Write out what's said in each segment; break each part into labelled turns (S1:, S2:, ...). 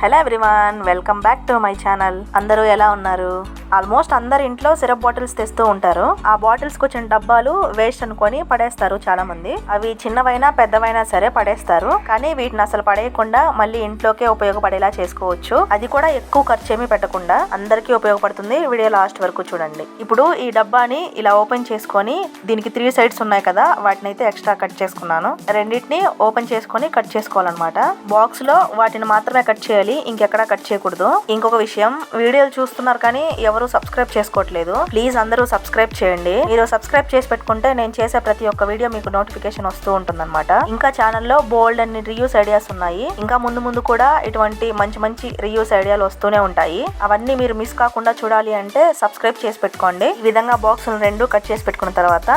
S1: Hello everyone welcome back to my channel. అందరూ ఎలా ఉన్నారు? ఆల్మోస్ట్ అందరి ఇంట్లో సిరప్ బాటిల్స్ తెస్తూ ఉంటారు. ఆ బాటిల్స్కు వచ్చిన డబ్బాలు వేస్ట్ అనుకొని పడేస్తారు చాలా మంది అవి చిన్నవైనా పెద్దవైనా సరే పడేస్తారు. కానీ వీటిని అసలు పడేయకుండా మళ్ళీ ఇంట్లోకే ఉపయోగపడేలా చేసుకోవచ్చు. అది కూడా ఎక్కువ ఖర్చు ఏమీ పెట్టకుండా అందరికీ ఉపయోగపడుతుంది. వీడియో లాస్ట్ వరకు చూడండి. ఇప్పుడు ఈ డబ్బాని ఇలా ఓపెన్ చేసుకొని దీనికి త్రీ సైడ్స్ ఉన్నాయి కదా వాటిని అయితే ఎక్స్ట్రా కట్ చేసుకున్నాను. రెండింటిని ఓపెన్ చేసుకొని కట్ చేసుకోవాలన్నమాట. బాక్స్లో వాటిని మాత్రమే కట్ చేయాలి. ఇంకెక్కడా కట్ చేయకూడదు. ఇంకొక విషయం వీడియోలు చూస్తున్నారు కానీ ఎవరు సబ్స్క్రైబ్ చేసుకోవట్లేదు. ప్లీజ్ అందరూ సబ్స్క్రైబ్ చేయండి. మీరు సబ్స్క్రైబ్ చేసి పెట్టుకుంటే నేను చేసే ప్రతి ఒక్క వీడియో మీకు నోటిఫికేషన్ వస్తూ ఉంటుందన్నమాట. ఇంకా ఛానల్లో బోల్డ్ అన్ని రివ్యూస్ ఐడియాస్ ఉన్నాయి. ఇంకా ముందు ముందు కూడా ఇటువంటి మంచి మంచి రివ్యూస్ ఐడియాలు వస్తూనే ఉంటాయి. అవన్నీ మీరు మిస్ కాకుండా చూడాలి అంటే సబ్స్క్రైబ్ చేసి పెట్టుకోండి. ఈ విధంగా బాక్స్ రెండు కట్ చేసి పెట్టుకున్న తర్వాత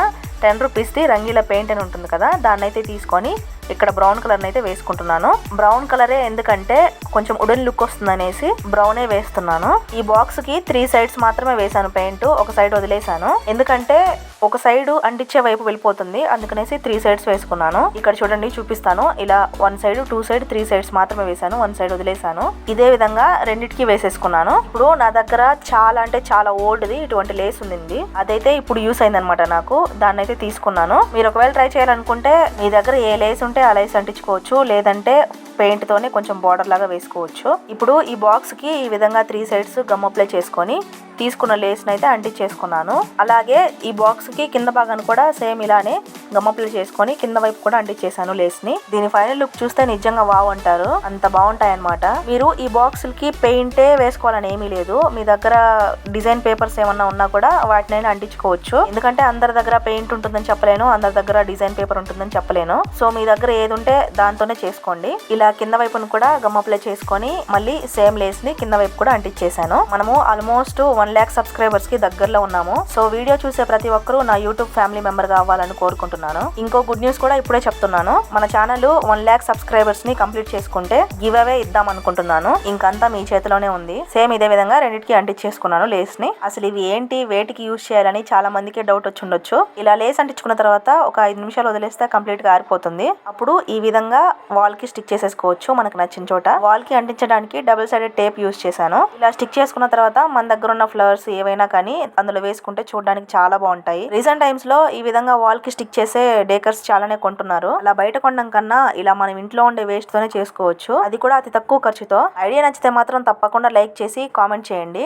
S1: టెన్ రూపీస్ది రంగీల పెయింట్ అని ఉంటుంది కదా దాన్ని అయితే తీసుకొని ఇక్కడ బ్రౌన్ కలర్ అయితే వేసుకుంటున్నాను. బ్రౌన్ కలరే ఎందుకంటే కొంచెం ఉడెన్ లుక్ వస్తుంది అనేసి బ్రౌనే వేస్తున్నాను. ఈ బాక్స్కి త్రీ సైడ్స్ మాత్రమే వేసాను పెయింట్ ఒక సైడ్ వదిలేసాను ఎందుకంటే ఒక సైడ్ అంటించే వైపు వెళ్ళిపోతుంది. అందుకనేసి త్రీ సైడ్స్ వేసుకున్నాను. ఇక్కడ చూడండి చూపిస్తాను. ఇలా one side two side three sides మాత్రమే వేసాను వన్ సైడ్ వదిలేసాను ఇదే విధంగా రెండిటికి వేసేసుకున్నాను. ఇప్పుడు నా దగ్గర చాలా అంటే చాలా ఓల్డ్ది ఇటువంటి లేస్ ఉంది అదైతే ఇప్పుడు యూస్ అయిందనమాట నాకు. దాన్ని అయితే తీసుకున్నాను. మీరు ఒకవేళ ట్రై చేయాలనుకుంటే మీ దగ్గర ఏ లేస్ ఉంటే ఆ లేస్ అంటించుకోవచ్చు లేదంటే పెయింట్ తోనే కొంచెం బార్డర్ లాగా వేసుకోవచ్చు. ఇప్పుడు ఈ బాక్స్కి ఈ విధంగా త్రీ సైడ్స్ గమ్ అప్లై చేసుకొని తీసుకున్న లేస్ అయితే అంటించేసుకున్నాను. అలాగే ఈ బాక్స్కి కింద భాగాన్ని కూడా సేమ్ ఇలానే గమ్ చేసుకొని కింద వైపు కూడా అంటించేసాను లేస్ని దీని ఫైనల్ లుక్ చూస్తే నిజంగా వావ్ అంటారు. అంత బాగుంటాయి అనమాట మీరు ఈ బాక్స్కి పెయింటే వేసుకోవాలని ఏమీ లేదు. మీ దగ్గర డిజైన్ పేపర్స్ ఏమన్నా ఉన్నా కూడా వాటినైనా అంటించుకోవచ్చు. ఎందుకంటే అందరి దగ్గర పెయింట్ ఉంటుందని చెప్పలేను. అందరి దగ్గర డిజైన్ పేపర్ ఉంటుందని చెప్పలేను. సో మీ దగ్గర ఏది ఉంటే దాంతోనే చేసుకోండి. ఇలా కింద వైపును కూడా గమ్ అప్లై చేసుకొని మళ్ళీ సేమ్ లేస్ని కింద వైపు కూడా అంటించేసాను మనము ఆల్మోస్ట్ వన్ ల్యాక్ సబ్స్క్రైబర్స్కి దగ్గరలో ఉన్నాము. సో వీడియో చూసే ప్రతి ఒక్కరూ నా యూట్యూబ్ ఫ్యామిలీ మెంబర్ కావాలని కోరుకుంటున్నాను. ఇంకో గుడ్ న్యూస్ కూడా ఇప్పుడే చెప్తున్నాను. మన ఛానల్ వన్ ల్యాక్ సబ్స్క్రైబర్స్ని కంప్లీట్ చేసుకుంటే గివ్ అవే ఇద్దాం అనుకుంటున్నాను. ఇంకంతా మీ చేతిలోనే ఉంది. సేమ్ ఇదే విధంగా రెండింటికి అంటించేసుకున్నాను లేస్ని. అసలు ఇవి ఏంటి? వేటికి యూజ్ చేయాలని చాలా మందికి డౌట్ వచ్చి ఉండొచ్చు. ఇలా లేస్ అంటించుకున్న తర్వాత ఒక ఐదు నిమిషాలు వదిలేస్తే కంప్లీట్గా ఆరిపోతుంది. అప్పుడు ఈ విధంగా వాల్కి స్టిక్ చేసేసుకోవచ్చు మనకు నచ్చిన చోట. వాల్కి అంటించడానికి డబుల్ సైడెడ్ టేప్ యూజ్ చేశాను. ఇలా స్టిక్ చేసుకున్న తర్వాత మన దగ్గర ఉన్న ఫ్లవర్స్ ఏవైనా కానీ అందులో వేసుకుంటే చూడడానికి చాలా బాగుంటాయి. రీసెంట్ టైమ్స్లో ఈ విధంగా వాల్కి స్టిక్ చేసే డేకర్స్ చాలానే కొంటున్నారు. అలా బయట కొనడం కన్నా ఇలా మనం ఇంట్లో ఉండే వేస్ట్ తోనే చేసుకోవచ్చు. అది కూడా అతి తక్కువ ఖర్చుతో. ఐడియా నచ్చితే మాత్రం తప్పకుండా లైక్ చేసి కామెంట్ చేయండి.